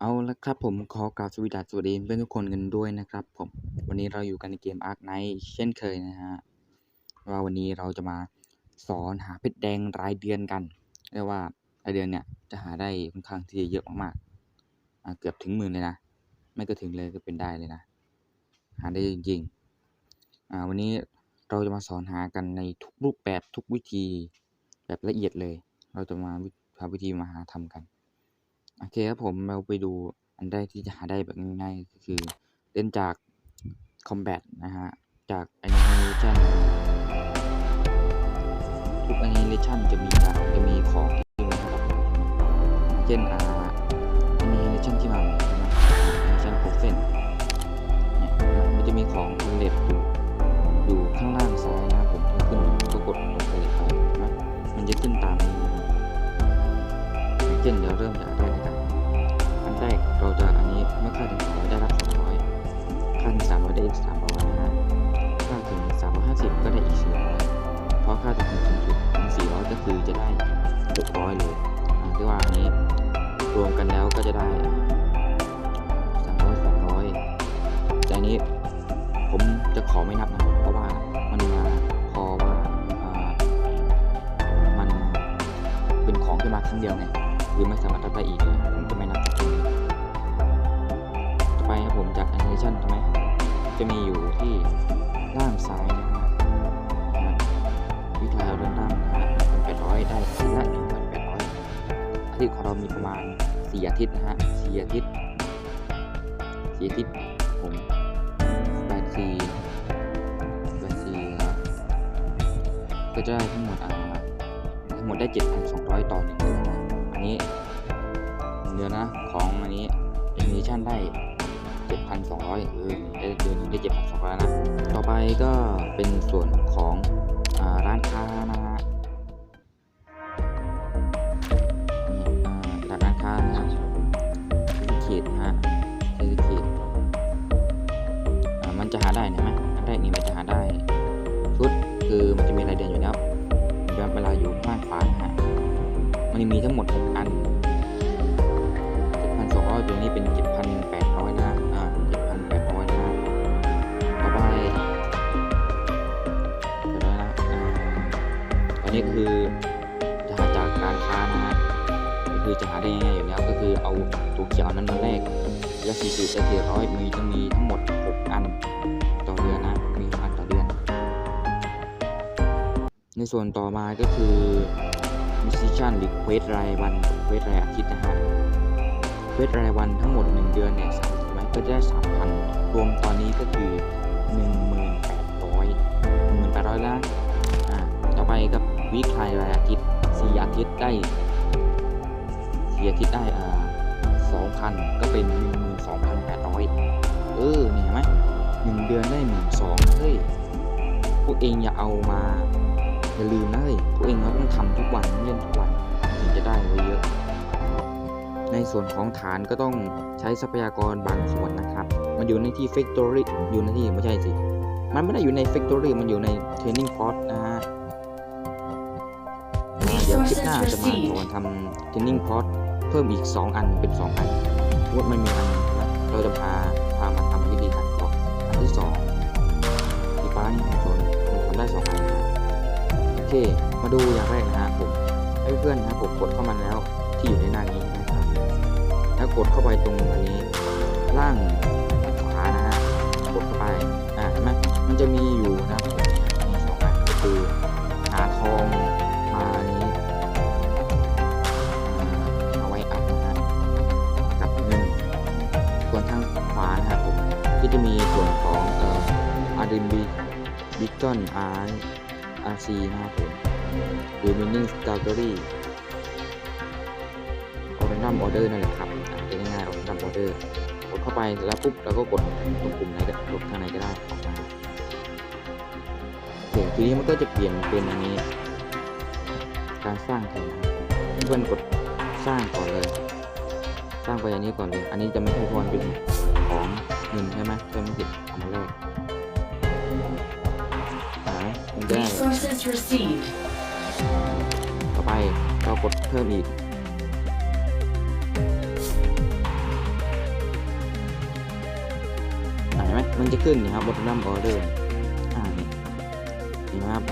เอาละครับผมขอกราบสวัสดีสวัสดีเพื่อนทุกคนกันด้วยนะครับผมวันนี้เราอยู่กันในเกม Ark Knight เช่นเคยนะฮะว่าวันนี้เราจะมาสอนหาเพชรแดงรายเดือนกันเรียกว่ารายเดือนเนี่ยจะหาได้ค่อนข้างที่จะเยอะมากๆเกือบถึงหมื่นเลยนะ ไม่ก็ถึงเลยก็เป็นได้เลยนะ หาได้จริงๆวันนี้เราจะมาสอนหากันในทุกรูปแบบทุกวิธีแบบละเอียดเลย เราจะมาหาวิธีมาหาทำกัน โอเคครับผมเราไปดูอันแรกที่จะหาได้แบบง่ายๆก็คือเล่นจาก Combat นะฮะ จาก Animation ทุก Animation จะมีการจะมีของที่มาให้เราเช่นอ่า Animation ที่มาใหม่ใช่ไหม Animation p o f e n เนี่ยมันจะมีของอินเลตอยู่อยู่ข้างล่างซ้ายนะผมถ้าขึ้นก็กดลงไปเลยไปนะมันจะขึ้นตามนี้เช่นเดี๋ยวเริ่มจาก แรกเราจะอันนี้เมื่อค่าถึง200ได้รับ200ค่าถึง300ได้อีก300นะฮะค่าถึง 350 ก็ได้อีก400เพราะค่าถึงสูงสุดถึง400 ก็คือจะได้ 600 เลยอ่าที่ว่าอันนี้รวมกันแล้วก็จะได้ 300 200 แต่อันนี้ผมจะขอไม่นับนะเพราะว่ามันมาพอว่ามันเป็นของที่มาครั้งเดียวไงคือไม่สามารถทำได้อีกเลยผมจะไม่นับ จาก animation ใช่ไหมจะมีอยู่ที่ล่างซ้ายนะฮะนะฮะวิทยาเริ่มด้านนะฮะเป็นแปดร้อยได้ครั้งละหนึ่งพันแปดร้อยอาทิตย์ของเรามีประมาณสี่อาทิตย์นะฮะสี่อาทิตย์สี่อาทิตย์ผมแปดสี่แปดสี่ครับก็จะได้ทั้งหมดอ่าทั้งหมดได้เจ็ดพันสองร้อยต่อหนึ่งเดือนนะอันนี้เดือนนะของอันนี้ animation ได้ 7,200 เออได้เดือนนึงได้ 7,200นะ ต่อไปก็เป็นส่วนของอร้านค้านะ นี้คือจะหาจากการค้านะฮะก็คือจะหาได้ง่ายอยู่แล้วก็คือเอาตัวเขียวนั้นมาแลกแล้ว40จะ400มีจะมีทั้งหมด 6 อันต่อเดือนนะมี6อันต่อเดือน ในส่วนต่อมาก็คือมิชชั่นหรือเควสรายวันกับเควสรายอาทิตย์นะฮะเควสรายวันทั้งหมด 1 เดือนเนี่ยสามใช่ไหมก็จะได้ 3,000 รวมตอนนี้ก็คือ 1,800 1,800แล้วนะอ่าต่อไปกับ วิคลายรายอาทิตย์4อาทิตย์ได้4อาทิตย์ได้อ่า2,000ก็เป็น12,800เออนี่เห็นไหมหนึ่งเดือนได้12,000เฮ้ยพวกเองอย่าเอามาอย่าลืมนะเฮ้ยพวกเองเราต้องทำทุกวันเล่นทุกวันถึงจะได้ไว้เยอะ ในส่วนของฐานก็ต้องใช้ทรัพยากรบางส่วนนะครับ มันอยู่ในที่ factory อยู่ในที่ไม่ใช่สิมันไม่ได้อยู่ใน factory มันอยู่ใน training port นะฮะ คลิปหน้าจะมาสอนทำ training port เพิ่มอีก 2 อันเป็น 2 อันสมมติมันมีอันเราจะพาพามาทำวิธีการต่ออันที่สองสีฟ้านี่ผมสอนมันทำได้สองอันนะโอเค มาดูอย่างแรกนะฮะผมให้เพื่อนนะผมกดเข้ามาแล้วที่อยู่ในหน้านี้นะครับแล้วกดเข้าไปตรงอันนี้ล่างขวานะฮะกดเข้าไปอ่าเห็นไหมมันจะมีอยู่นะผมมีสองอันก็คือหาทอง RMB Beacon R RC นะครับผมหรือ Mining Gallery Random Order นั่นแหละครับอะเป็นง่ายๆ Random Order กดเข้าไปแล้วปุ๊บเราก็กดตรงปุ่มไหนก็กดข้างในก็ได้ออกมาทีนี้มันก็จะเปลี่ยนเป็นอันนี้ การสร้างแทนะครับเพื่อนกดสร้างก่อนเลย สร้างไปอันนี้ก่อนเลย อันนี้จะไม่ใช่พรเป็นของเงินใช่ไหมใช่ไหมผิดเอามาแรก damage ต่อไปเรากดเพิ่มอีก เห็นไหมมันจะขึ้นนะครับบอทนัมออเดอร์อ่านี่เห็นะครับ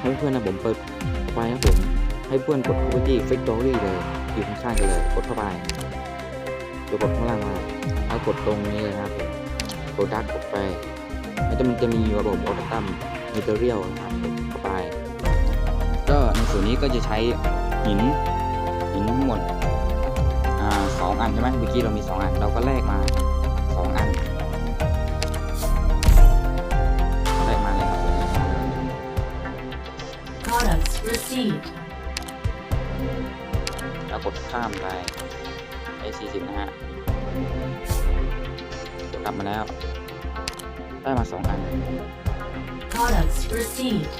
ให้เพื่อนนะผมเปิดไปนะผม ให้เพื่อนกด property factory เลย อยู่ข้างๆกันเลย กดเข้าไปเดี๋ยวกดข้างล่างมาแล้วกดตรงนี้เลยครับโปรดักก์กดไป แล้วจะมันจะมีระบบ Automatum Material นะครับกดเข้าไป ก็ในส่วนนี้ก็จะใช้หินหินทั้งหมดอ่าสองอันใช่ไหมเมื่อกี้เรามีสองอัน เราก็แลกมาสองอันแลกมาเลยครับผม Products received. เรากดข้ามไปไอ้สี่สิบนะฮะกลับมาแล้ว ได้มาสองอัน Products received.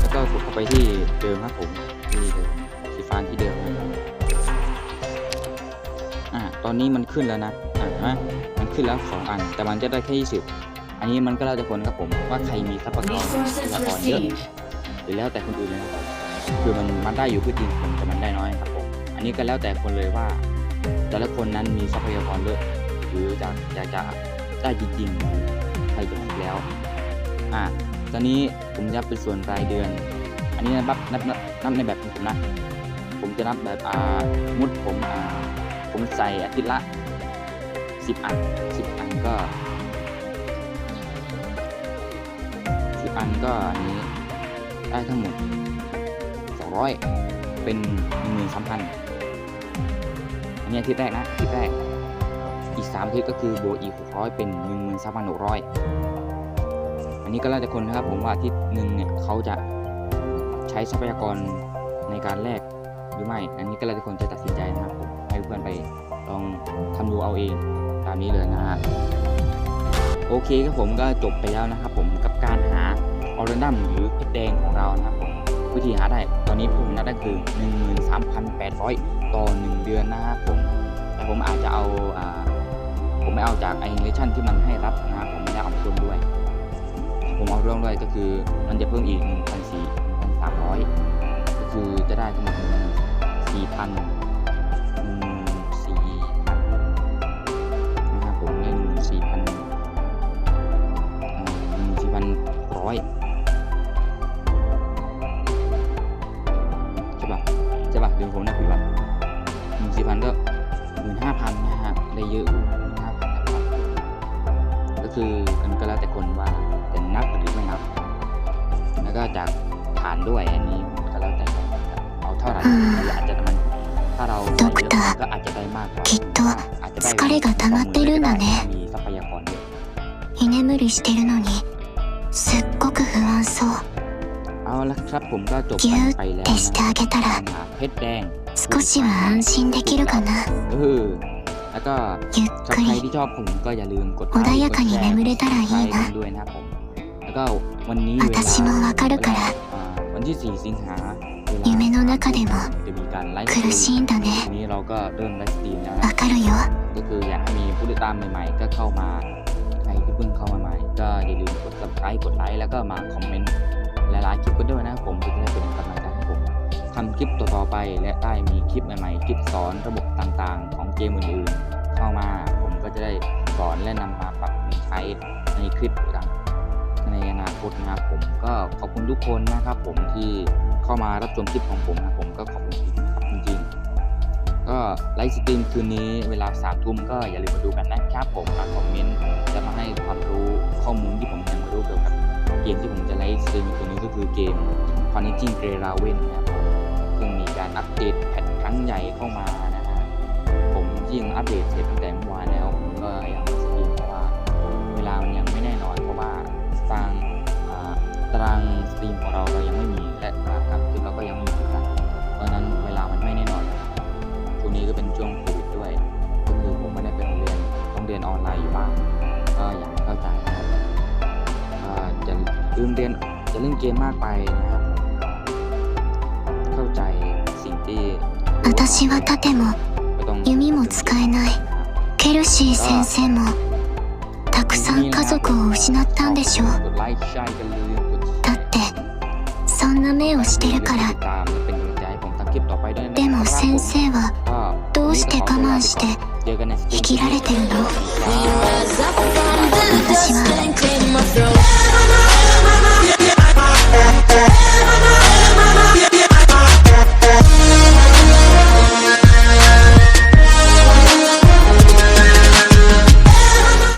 แล้วก็กดเข้าไปที่เดิมครับผมที่เดิมสีฟ้าที่เดิมนะครับอ่าตอนนี้มันขึ้นแล้วนะอ่าเห็นไหมมันขึ้นแล้วสองอัน แต่มันจะได้แค่ยี่สิบอันนี้มันก็แล้วแต่คนครับผมว่าใครมีทรัพยากร Resources ทรัพยากรเยอะ received. หรือแล้วแต่คนอื่นเลยนะครับคือมันมันได้อยู่ก็จริงผมแต่มันได้น้อยครับผมอันนี้ก็แล้วแต่คนเลยว่า แต่ละคนนั้นมีทรัพยากรเยอะ หรือจะอยากจะได้จริงๆใครจะคิดแล้ว อ่าตอนนี้ผมจะเป็นส่วนรายเดือน อันนี้นับนับนับนับในแบบผมนะ ผมจะนับแบบอ่ามุดผมอ่าผมใส่อาทิตย์ละสิบอันสิบอันก็สิบอันก็อันนี้ได้ทั้งหมดสองร้อยเป็นหนึ่งสามพันอันนี้อาทิตย์แรกนะอาทิตย์แรก อีกสามอาทิตย์ก็คือบวกอีกหกร้อยเป็นหนึ่งหมื่นสามพันหกร้อยอันนี้ก็แล้วแต่คนนะครับผมว่าอาทิตย์หนึ่งเนี่ยเขาจะใช้ทรัพยากรในการแลกหรือไม่ อันนี้ก็แล้วแต่คนจะตัดสินใจนะครับผมให้เพื่อนไปลองทำดูเอาเองตามนี้เลยนะฮะโอเคครับผมก็จบไปแล้วนะครับผมกับการหาออร์ดัมหรือเพชรแดงของเรานะครับผมวิธีหาได้ตอนนี้ผมนับได้คือ 13,800 ต่อ 1 เดือนนะครับผมแต่ผมอาจจะเอาอา ผมไม่เอาจากไอเลชั่นที่มันให้รับนะครับผมไม่ได้เอามาร่วมด้วย ผมเอาร่วมด้วยก็คือมันจะเพิ่มอีก1,400 1,300 ก็คือจะได้ทั้งหมด4,000 14,000นะครับผมได้14,000หนึ่งสี่พันร้อยใช่ป่ะใช่ป่ะเดี๋ยวผมนับผิดป่ะหนึ่งสี่พันก็หมื่นห้าพันนะฮะได้เยอะ ก็จากฐานด้วยอันนี้ก็แล้วแต่คนเอาเท่าไหร่หรืออาจจะมันถ้าเราใส่เยอะมันก็อาจจะได้มากกว่า きっと อาจจะได้ 疲れが溜まってるんだね มีทรัพยากรเยอะ 居眠りしてるのにすっごく不安そう เอาละครับผมก็จบ ぎゅ กัน ー ไปแล้ว ってしてあげたら หาเพชรแดง 少しは安心できるかな เออแล้วก็ ゆっ ถ้า く ใคร り ที่ชอบผมก็อย่าลืมกดไล 穏 ค์ や ก か ด に แชร์ 眠れたらい ใคร い กั な นด้วยนะครับผม แล้วก็วันนี้เวลา 私もわかるから อ่าวันที่ 4 สิงหาเวลา 夢の中でも จะมีการไลฟ์ส 苦 ตรี しいんだ ม ね ทีนี้เราก็เริ่มไลฟ์สตรีมแล้วนะ わかるよ ก็คืออยากให้มีผู้ติดตามใหม่ๆ ก็เข้ามา ใครที่เพิ่งเข้ามาใหม่ ก็อย่าลืมกด subscribe กดไลค์แล้วก็มาคอมเมนต์หลายๆคลิปกันด้วยนะครับผมเพื่อจะได้เป็นกำลังใจให้ผมทำคลิปต่อๆไป และได้มีคลิปใหม่ๆ คลิปสอนระบบต่างๆ ของเกมอื่นๆ เข้ามา ผมก็จะได้สอนและนำมาปรับใช้ในคลิปต่าง ในอนาคตนะครับผมก็ขอบคุณทุกคนนะครับ ผมที่เข้ามารับชมคลิปของผมนะผมก็ขอบคุณครับจริงๆก็ไลฟ์สตรีมคืนนี้เวลาสามทุ่มก็อย่าลืมมาดูกันนะครับผมมาคอมเมนต์จะมาให้ความรู้ข้อมูลที่ผมยังไม่รู้เกี่ยวกับเกมที่ผมจะไลฟ์สตรีมคืนนี้ก็คือเกม f u n n i t i n g g r e y r a v e n นะครับผมซึ่งมีการอัปเดตแพทครั้งใหญ่เข้ามานะฮะผมที่ยังอัปเดตเสร็จตั้งแต่ นออนไลน์อยู่บ้างก็อยากให้เข้าใจนะครับก็จะลืมเรียนจะเล่นเกมมากไปนะครับเข้าใจสิ่งที่私は盾も ไม่ต้อง 弓も使えないケルシー先生もたくさん家族を失ったんでしょう กดไลค์ใช่กันลืมกดแช だ ร์ ってそんな目をしてるから ติดตามและเป็นกำลังใจให้ผมทั้ง คลิปต่อไปด้วยนะ で 先生はどうして我慢して生きられてるの？私は。